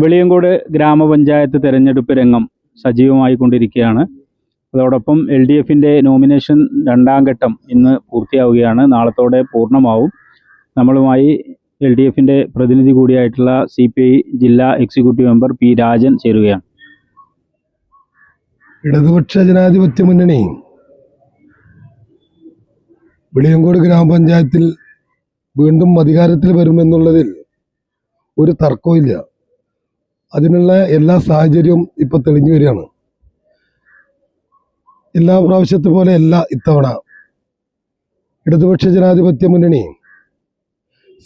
വെളിയങ്കോട് ഗ്രാമപഞ്ചായത്ത് തെരഞ്ഞെടുപ്പ് രംഗം സജീവമായി കൊണ്ടിരിക്കുകയാണ് അതോടൊപ്പം എൽ ഡി എഫിന്റെ നോമിനേഷൻ രണ്ടാം ഘട്ടം ഇന്ന് പൂർത്തിയാവുകയാണ്. നാളത്തോടെ പൂർണമാവും. നമ്മളുമായി എൽ ഡി എഫിന്റെ പ്രതിനിധി കൂടിയായിട്ടുള്ള സി പി ഐ ജില്ലാ എക്സിക്യൂട്ടീവ് മെമ്പർ പി രാജൻ ചേരുകയാണ്. ഇടതുപക്ഷ ജനാധിപത്യ മുന്നണി വെളിയങ്കോട് ഗ്രാമപഞ്ചായത്തിൽ വീണ്ടും അധികാരത്തിൽ വരുമെന്നുള്ളതിൽ ഒരു തർക്കവും അതിനുള്ള എല്ലാ സാഹചര്യവും ഇപ്പൊ തെളിഞ്ഞു വരികയാണ്. എല്ലാ പ്രാവശ്യത്തെ പോലെ അല്ല ഇത്തവണ. ഇടതുപക്ഷ ജനാധിപത്യ മുന്നണി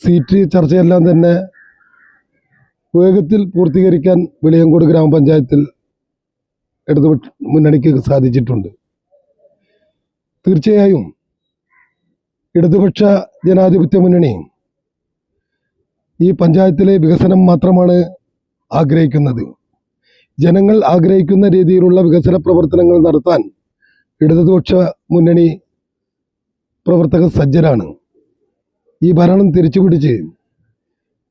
സീറ്റ് ചർച്ചയെല്ലാം തന്നെ വേഗത്തിൽ പൂർത്തീകരിക്കാൻ വെളിയങ്കോട് ഗ്രാമപഞ്ചായത്തിൽ ഇടതുപക്ഷ മുന്നണിക്ക് സാധിച്ചിട്ടുണ്ട്. തീർച്ചയായും ഇടതുപക്ഷ ജനാധിപത്യ മുന്നണി ഈ പഞ്ചായത്തിലെ വികസനം മാത്രമാണ് ആഗ്രഹിക്കുന്നത്. ജനങ്ങൾ ആഗ്രഹിക്കുന്ന രീതിയിലുള്ള വികസന പ്രവർത്തനങ്ങൾ നടത്താൻ ഇടതുപക്ഷ മുന്നണി പ്രവർത്തകർ സജ്ജരാണ്. ഈ ഭരണം തിരിച്ചുപിടിച്ച്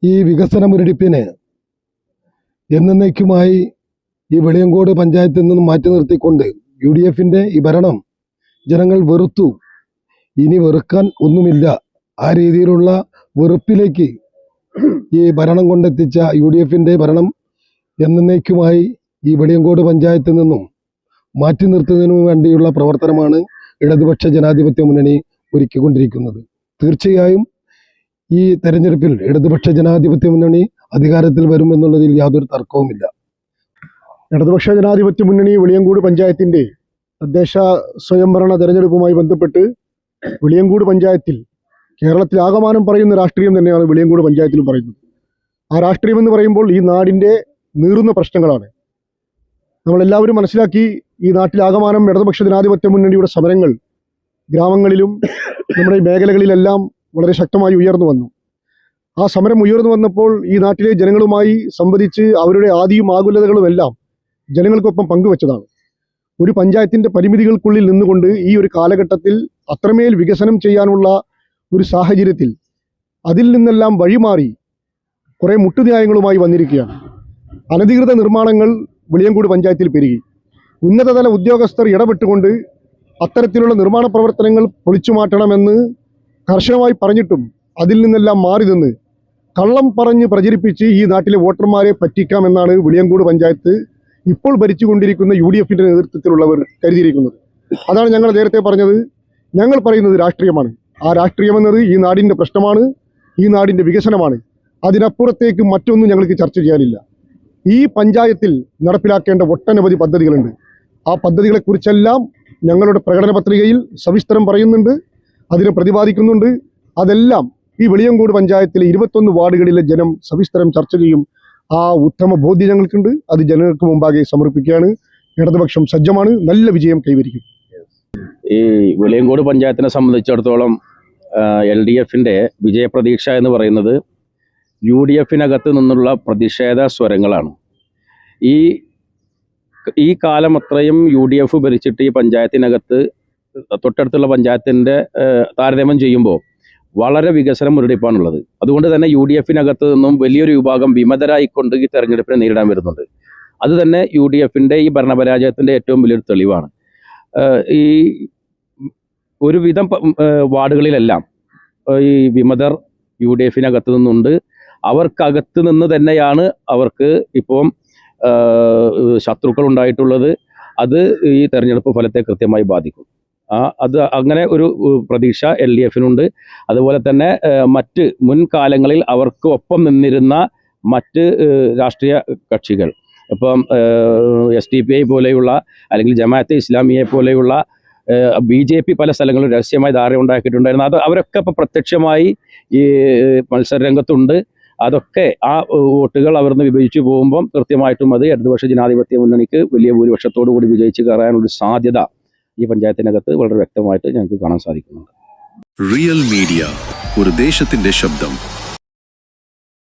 ഈ വികസന മുരടിപ്പിനെ എന്നേക്കുമായി ഈ വെളിയങ്കോട് പഞ്ചായത്തിൽ നിന്നും മാറ്റി നിർത്തിക്കൊണ്ട് യു ഡി എഫിന്റെ ഈ ഭരണം ജനങ്ങൾ വെറുത്തു. ഇനി വെറുക്കാൻ ഒന്നുമില്ല. ആ രീതിയിലുള്ള വെറുപ്പിലേക്ക് ഈ ഭരണം കൊണ്ടെത്തിച്ച യു ഡി എഫിന്റെ ഭരണം എന്നേക്കുമായി ഈ വെളിയങ്കോട് പഞ്ചായത്തിൽ നിന്നും മാറ്റി നിർത്തുന്നതിനു വേണ്ടിയുള്ള പ്രവർത്തനമാണ് ഇടതുപക്ഷ ജനാധിപത്യ മുന്നണി ഒരുക്കിക്കൊണ്ടിരിക്കുന്നത്. തീർച്ചയായും ഈ തെരഞ്ഞെടുപ്പിൽ ഇടതുപക്ഷ ജനാധിപത്യ മുന്നണി അധികാരത്തിൽ വരുമെന്നുള്ളതിൽ യാതൊരു തർക്കവുമില്ല. ഇടതുപക്ഷ ജനാധിപത്യ മുന്നണി വെളിയങ്കോട് പഞ്ചായത്തിന്റെ തദ്ദേശ സ്വയംഭരണ തെരഞ്ഞെടുപ്പുമായി ബന്ധപ്പെട്ട് വെളിയങ്കോട് പഞ്ചായത്തിൽ കേരളത്തിൽ ആകമാനം പറയുന്ന രാഷ്ട്രീയം തന്നെയാണ് വെളിയങ്കോട് പഞ്ചായത്തിലും പറയുന്നത്. ആ രാഷ്ട്രീയം എന്ന് പറയുമ്പോൾ ഈ നാടിന്റെ നീറുന്ന പ്രശ്നങ്ങളാണ്. നമ്മളെല്ലാവരും മനസ്സിലാക്കി ഈ നാട്ടിലാകമാനം ഇടതുപക്ഷ ജനാധിപത്യ മുന്നണിയുടെ സമരങ്ങൾ ഗ്രാമങ്ങളിലും നമ്മുടെ മേഖലകളിലെല്ലാം വളരെ ശക്തമായി ഉയർന്നു വന്നു. ആ സമരം ഉയർന്നു വന്നപ്പോൾ ഈ നാട്ടിലെ ജനങ്ങളുമായി സംവദിച്ച് അവരുടെ ആദിയും ആകുലതകളും എല്ലാം ജനങ്ങൾക്കൊപ്പം പങ്കുവച്ചതാണ്. ഒരു പഞ്ചായത്തിന്റെ പരിമിതികൾക്കുള്ളിൽ നിന്നുകൊണ്ട് ഈ ഒരു കാലഘട്ടത്തിൽ അത്രമേൽ വികസനം ചെയ്യാനുള്ള ഒരു സാഹചര്യത്തിൽ അതിൽ നിന്നെല്ലാം വഴിമാറി കുറേ മുട്ടുന്യായങ്ങളുമായി വന്നിരിക്കുകയാണ്. അനധികൃത നിർമ്മാണങ്ങൾ വെളിയങ്കോട് പഞ്ചായത്തിൽ പെരുകി. ഉന്നതതല ഉദ്യോഗസ്ഥർ ഇടപെട്ടുകൊണ്ട് അത്തരത്തിലുള്ള നിർമ്മാണ പ്രവർത്തനങ്ങൾ പൊളിച്ചു മാറ്റണമെന്ന് കർശനമായി പറഞ്ഞിട്ടും അതിൽ നിന്നെല്ലാം മാറി നിന്ന് കള്ളം പറഞ്ഞ് പ്രചരിപ്പിച്ച് ഈ നാട്ടിലെ വോട്ടർമാരെ പറ്റിക്കാമെന്നാണ് വിളിയങ്കൂട് പഞ്ചായത്ത് ഇപ്പോൾ ഭരിച്ചുകൊണ്ടിരിക്കുന്ന യു ഡി എഫിന്റെ നേതൃത്വത്തിലുള്ളവർ കരുതിയിരിക്കുന്നത്. അതാണ് ഞങ്ങൾ നേരത്തെ പറഞ്ഞത്. ഞങ്ങൾ പറയുന്നത് രാഷ്ട്രീയമാണ്. ആ രാഷ്ട്രീയമെന്നത് ഈ നാടിന്റെ പ്രശ്നമാണ്. ഈ നാടിന്റെ വികസനമാണ്. അതിനപ്പുറത്തേക്ക് മറ്റൊന്നും ഞങ്ങൾക്ക് ചർച്ച ചെയ്യാനില്ല. ഈ പഞ്ചായത്തിൽ നടപ്പിലാക്കേണ്ട ഒട്ടനവധി പദ്ധതികളുണ്ട്. ആ പദ്ധതികളെക്കുറിച്ചെല്ലാം ഞങ്ങളുടെ പ്രകടന പത്രികയിൽ സവിസ്തരം പറയുന്നുണ്ട് അതിനെ പ്രതിപാദിക്കുന്നുണ്ട്. അതെല്ലാം ഈ വെളിയങ്കോട് പഞ്ചായത്തിലെ ഇരുപത്തൊന്ന് വാർഡുകളിലെ ജനം സവിസ്തരം ചർച്ച ചെയ്യും. ആ ഉത്തമ ബോധ്യം ഞങ്ങൾക്കുണ്ട്. അത് ജനങ്ങൾക്ക് മുമ്പാകെ സമർപ്പിക്കുകയാണ്. ഇടതുപക്ഷം സജ്ജമാണ്. നല്ല വിജയം കൈവരിക്കും. ഈ വെളിയങ്കോട് പഞ്ചായത്തിനെ സംബന്ധിച്ചിടത്തോളം എൽ ഡി എഫിന്റെ വിജയപ്രതീക്ഷ എന്ന് പറയുന്നത് യു ഡി എഫിനകത്ത് നിന്നുള്ള പ്രതിഷേധ സ്വരങ്ങളാണ്. ഈ ഈ കാലം അത്രയും യു ഡി എഫ് ഭരിച്ചിട്ട് ഈ പഞ്ചായത്തിനകത്ത് തൊട്ടടുത്തുള്ള പഞ്ചായത്തിന്റെ താരതമ്യം ചെയ്യുമ്പോൾ വളരെ വികസനം മുരടിപ്പാണുള്ളത്. അതുകൊണ്ട് തന്നെ യു ഡി എഫിനകത്ത് നിന്നും വലിയൊരു വിഭാഗം വിമതരായിക്കൊണ്ട് ഈ തെരഞ്ഞെടുപ്പിനെ നേരിടാൻ വരുന്നുണ്ട്. അത് തന്നെ യു ഡി എഫിന്റെ ഈ ഭരണപരാജയത്തിന്റെ ഏറ്റവും വലിയൊരു തെളിവാണ്. ഈ ഒരുവിധം വാർഡുകളിലെല്ലാം ഈ വിമതർ യു ഡി എഫിനകത്ത് നിന്നുണ്ട്. അവർക്കകത്ത് നിന്ന് തന്നെയാണ് അവർക്ക് ഇപ്പം ശത്രുക്കൾ ഉണ്ടായിട്ടുള്ളത്. അത് ഈ തെരഞ്ഞെടുപ്പ് ഫലത്തെ കൃത്യമായി ബാധിക്കും. ആ അത് അങ്ങനെ ഒരു പ്രതീക്ഷ എൽ ഡി എഫിനുണ്ട്. അതുപോലെ തന്നെ മറ്റ് മുൻകാലങ്ങളിൽ അവർക്ക് ഒപ്പം നിന്നിരുന്ന മറ്റ് രാഷ്ട്രീയ കക്ഷികൾ. ഇപ്പം എസ് ഡി പി ഐ പോലെയുള്ള അല്ലെങ്കിൽ ജമാഅത്തെ ഇസ്ലാമിയെ പോലെയുള്ള ബി ജെ പി പല സ്ഥലങ്ങളിലും രഹസ്യമായി ധാരണ ഉണ്ടാക്കിയിട്ടുണ്ടായിരുന്നു. അത് അവരൊക്കെ ഇപ്പോൾ പ്രത്യക്ഷമായി ഈ മത്സര രംഗത്തുണ്ട് അതൊക്കെ ആ വോട്ടുകൾ അവിടുന്ന് വിഭജിച്ചു പോകുമ്പം കൃത്യമായിട്ടും അത് ഇടതുപക്ഷ ജനാധിപത്യ മുന്നണിക്ക് വലിയ ഭൂരിപക്ഷത്തോടു കൂടി വിജയിച്ച് കയറാനുള്ള സാധ്യത ഈ പഞ്ചായത്തിനകത്ത് വളരെ വ്യക്തമായിട്ട് ഞങ്ങൾക്ക് കാണാൻ സാധിക്കുന്നുണ്ട്. റിയൽ മീഡിയ ഒരു ദേശത്തിന്റെ ശബ്ദം.